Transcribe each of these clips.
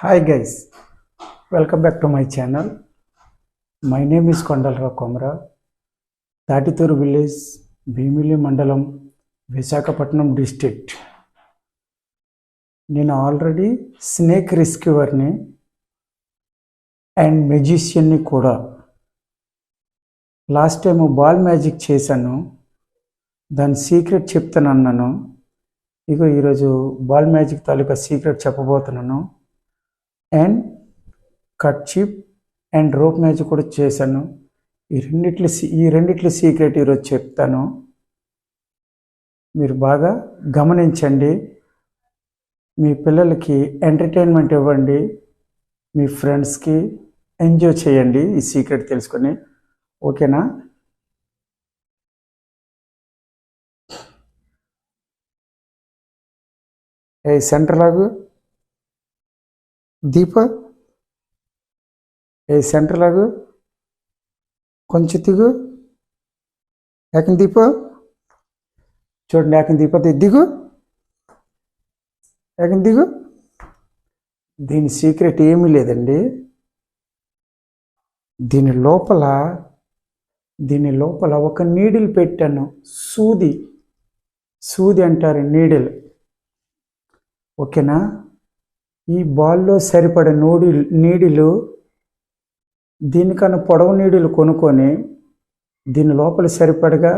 Hi guys welcome back to my channel my name is Kondalarao Komara Tatituru village Bheemili మండలం Visakhapatnam district నేను already snake రెస్క్యూవర్ని and మెజిషియన్ని కూడా. Last time ball magic చేశాను. దాని secret చెప్తాను అన్నాను ఇగో ఈరోజు బాల్ మ్యాజిక్ తాలూకా సీక్రెట్ చెప్పబోతున్నాను. And kerchief and rope match కూడా చేశాను. ఈ రెండిట్లు ఈ రెండిట్లు సీక్రెట్ ఈరోజు చెప్తాను. మీరు బాగా గమనించండి. మీ పిల్లలకి ఎంటర్టైన్మెంట్ ఇవ్వండి. మీ ఫ్రెండ్స్కి ఎంజాయ్ చేయండి ఈ సీక్రెట్ తెలుసుకొని. ఓకేనా? ఏ సెంటర్ లాగు. దీప ఏ సెంటర్ లాగు కొంచెం దిగు ఏకం దీప చూడండి ఏకం దీప దిగు ఏకం దిగు. దీని సీక్రెట్ ఏమీ లేదండి. దీని లోపల దీని లోపల ఒక నీడిల్ పెట్టాను సూది సూది అంటారు నీడిల్. ఓకేనా? ఈ బాల్లో సరిపడే నూడి నీడిలు దీనికన్నా పొడవు నీడిలు కొనుక్కొని దీని లోపల సరిపడగా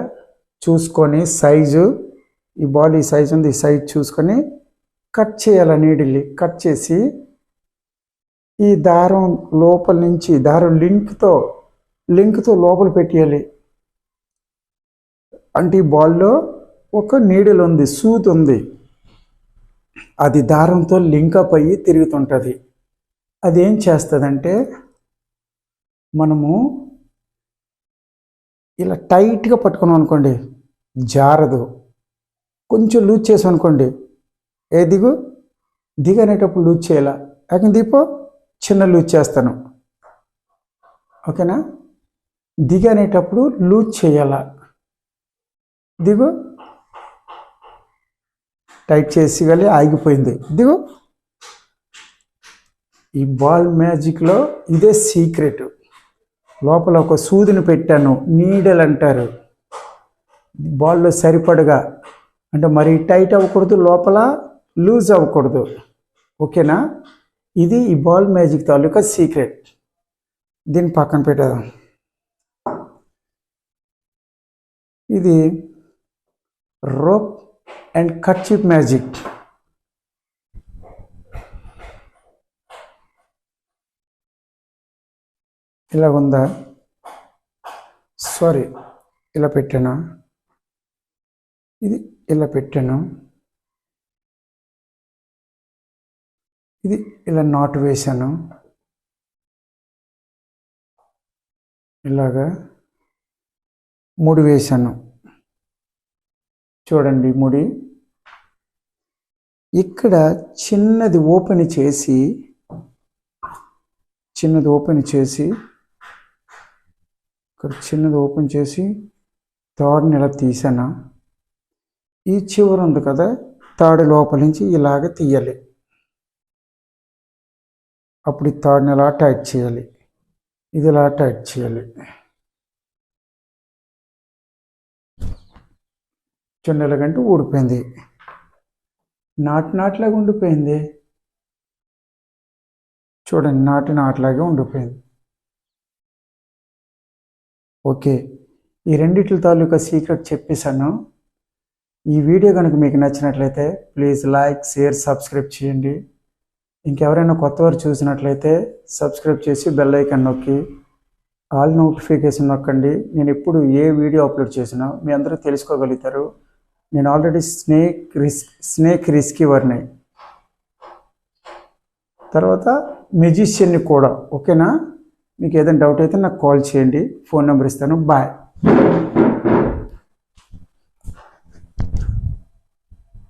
చూసుకొని సైజు ఈ బాల్ ఈ సైజు ఉంది ఈ సైజు చూసుకొని కట్ చేయాలి నీడిల్ని. కట్ చేసి ఈ దారం లోపల నుంచి దారం లింక్తో లింక్తో లోపల పెట్టేయాలి. అంటే ఈ బాల్లో ఒక నీడిల్ ఉంది సూత్ ఉంది. అది దారంతో లింకప్ అయ్యి తిరుగుతుంటుంది. అది ఏం చేస్తుందంటే మనము ఇలా టైట్గా పట్టుకున్నాం అనుకోండి జారదు. కొంచెం లూజ్ చేసాం అనుకోండి ఏ దిగు? దిగనేటప్పుడు లూజ్ చేయాల? యాకం దీపో చిన్న లూజ్ చేస్తాను. ఓకేనా? దిగనేటప్పుడు లూజ్ చేయాల? దిగు? టైట్ చేసి వెళ్ళి ఆగిపోయింది. ఇదిగో ఈ బాల్ మ్యాజిక్లో ఇదే సీక్రెట్. లోపల ఒక సూదిని పెట్టాను నీడలు అంటారు. బాల్లో సరిపడగా అంటే మరీ టైట్ అవ్వకూడదు లోపల లూజ్ అవ్వకూడదు. ఓకేనా? ఇది ఈ బాల్ మ్యాజిక్ తాలూకా సీక్రెట్. దీన్ని పక్కన పెట్టేదాం ఇది రోప్ అండ్ కట్చిప్ మ్యాజిక్ ఇలా ఉందా? సారీ ఇలా పెట్టాను? ఇది ఇలా పెట్టాను? ఇది ఇలా నాటు వేశాను? ఇలాగా మూడు వేశాను. చూడండి ముడి. ఇక్కడ చిన్నది ఓపెన్ చేసి చిన్నది ఓపెన్ చేసి ఇక్కడ చిన్నది ఓపెన్ చేసి తాడుని ఇలా తీసాను ఈ చివర ఉంది కదా తాడు లోపల నుంచి ఇలాగ తీయాలి. అప్పుడు ఈ తాడుని ఇలా టైట్ చేయాలి. ఇది ఇలా టైట్ చేయాలి. చున్నెలగంటే ఊడిపోయింది. నాటు నాట్లాగా ఉండిపోయింది. చూడండి నాటు నాట్లాగే ఉండిపోయింది. ఓకే ఈ రెండిట్ల తాలూకా సీక్రెట్ చెప్పేశాను. ఈ వీడియో కనుక మీకు నచ్చినట్లయితే ప్లీజ్ లైక్ షేర్ సబ్స్క్రైబ్ చేయండి. ఇంకెవరైనా కొత్తవారు చూసినట్లయితే సబ్స్క్రైబ్ చేసి బెల్ ఐకాన్ నొక్కి ఆల్ నోటిఫికేషన్ నొక్కండి. నేను ఎప్పుడు ఏ వీడియో అప్లోడ్ చేసినా మీ అందరూ తెలుసుకోగలుగుతారు. నేను ఆల్రెడీ స్నేక్ రిస్క్ స్నేక్ రిస్కీవర్ని తర్వాత మ్యూజిషియన్ని కూడా ఓకేనా మీకు ఏదైనా డౌట్ అయితే నాకు కాల్ చేయండి. ఫోన్ నెంబర్ ఇస్తాను. బాయ్